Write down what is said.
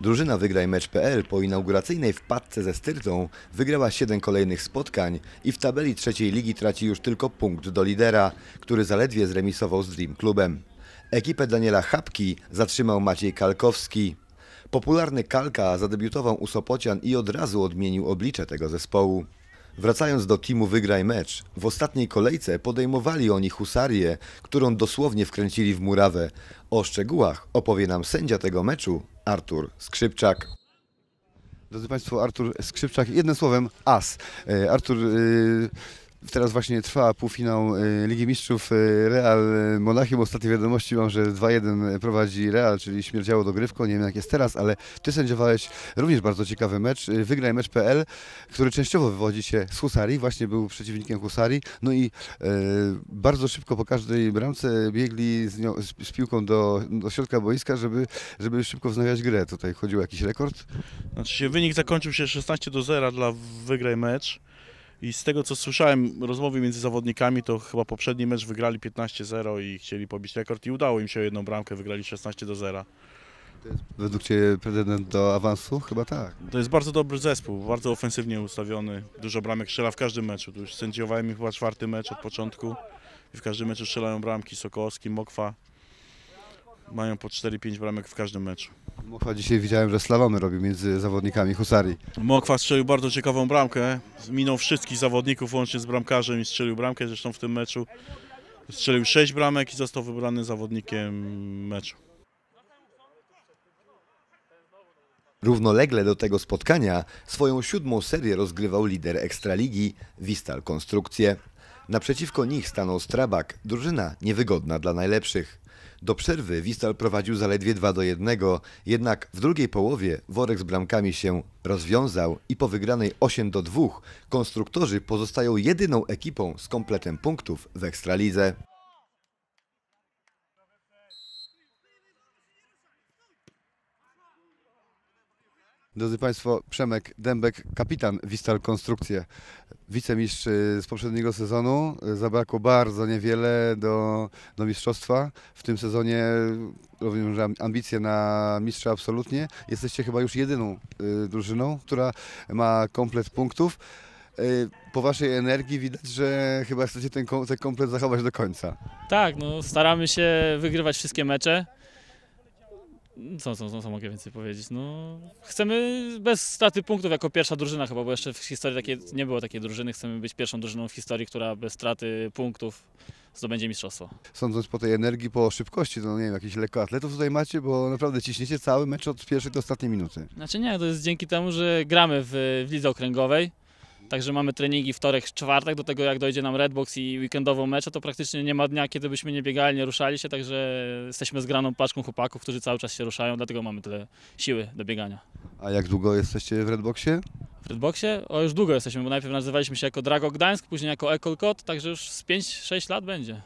Drużyna Wygraj Mecz.pl po inauguracyjnej wpadce ze Styrtą wygrała 7 kolejnych spotkań i w tabeli trzeciej ligi traci już tylko punkt do lidera, który zaledwie zremisował z Dream Clubem. Ekipę Daniela Chapki zatrzymał Maciej Kalkowski. Popularny Kalka zadebiutował u Sopocian i od razu odmienił oblicze tego zespołu. Wracając do teamu Wygraj Mecz, w ostatniej kolejce podejmowali oni husarię, którą dosłownie wkręcili w murawę. O szczegółach opowie nam sędzia tego meczu, Artur Skrzypczak. Drodzy Państwo, Artur Skrzypczak, jednym słowem as. E, Artur, e, teraz właśnie trwa półfinał e, Ligi Mistrzów e, Real Monachium. Ostatnie wiadomości mam, że 2-1 prowadzi Real, czyli śmierdziało dogrywką. Nie wiem jak jest teraz, ale Ty sędziowałeś również bardzo ciekawy mecz. E, Wygraj mecz.pl, który częściowo wywodzi się z Husarii, właśnie był przeciwnikiem Husarii. No i e, bardzo szybko po każdej bramce biegli z, nią, z, z piłką do, do środka boiska, żeby, żeby szybko wznawiać grę. Tutaj chodził jakiś rekord. Znaczy się wynik zakończył się 16 do 0 dla wygraj mecz. I z tego co słyszałem, rozmowy między zawodnikami, to chyba poprzedni mecz wygrali 15-0 i chcieli pobić rekord i udało im się jedną bramkę, wygrali 16 do 0. Według Ciebie pretendent do awansu? Chyba tak. To jest bardzo dobry zespół, bardzo ofensywnie ustawiony, dużo bramek strzela w każdym meczu. Tu już sędziowałem ich chyba czwarty mecz od początku i w każdym meczu strzelają bramki Sokołowski, Mokwa. Mają po 4-5 bramek w każdym meczu. Mochwa dzisiaj widziałem, że slalamy robił między zawodnikami Husarii. Mokwa strzelił bardzo ciekawą bramkę. Minął wszystkich zawodników łącznie z bramkarzem i strzelił bramkę. Zresztą w tym meczu strzelił 6 bramek i został wybrany zawodnikiem meczu. Równolegle do tego spotkania swoją siódmą serię rozgrywał lider Ekstraligi Wistal Konstrukcje. Naprzeciwko nich stanął Strabak, drużyna niewygodna dla najlepszych. Do przerwy Wistal prowadził zaledwie 2 do 1, jednak w drugiej połowie worek z bramkami się rozwiązał i po wygranej 8 do 2 konstruktorzy pozostają jedyną ekipą z kompletem punktów w Ekstralidze. Drodzy Państwo, Przemek Dębek, kapitan Wistal Konstrukcje, wicemistrz y, z poprzedniego sezonu. Zabrakło bardzo niewiele do, do mistrzostwa. W tym sezonie am- ambicje na mistrza absolutnie. Jesteście chyba już jedyną y, drużyną, która ma komplet punktów. Y, Po Waszej energii widać, że chyba chcecie ten, ten komplet zachować do końca. Tak, no staramy się wygrywać wszystkie mecze. Co, co, co, mogę więcej powiedzieć? No, chcemy bez straty punktów jako pierwsza drużyna chyba, bo jeszcze w historii nie było takiej drużyny. Chcemy być pierwszą drużyną w historii, która bez straty punktów zdobędzie mistrzostwo. Sądząc po tej energii, po szybkości, to nie wiem, jakichś lekkoatletów tutaj macie, bo naprawdę ciśniecie cały mecz od pierwszej do ostatniej minuty. Znaczy nie, to jest dzięki temu, że gramy w, w lidze okręgowej. Także mamy treningi wtorek, czwartek, do tego jak dojdzie nam Redbox i weekendową mecze, to praktycznie nie ma dnia, kiedy byśmy nie biegali, nie ruszali się, także jesteśmy zgraną paczką chłopaków, którzy cały czas się ruszają, dlatego mamy tyle siły do biegania. A jak długo jesteście w Redboxie? W Redboxie? O, już długo jesteśmy, bo najpierw nazywaliśmy się jako Drago Gdańsk, później jako Ekolkot, także już z 5-6 lat będzie.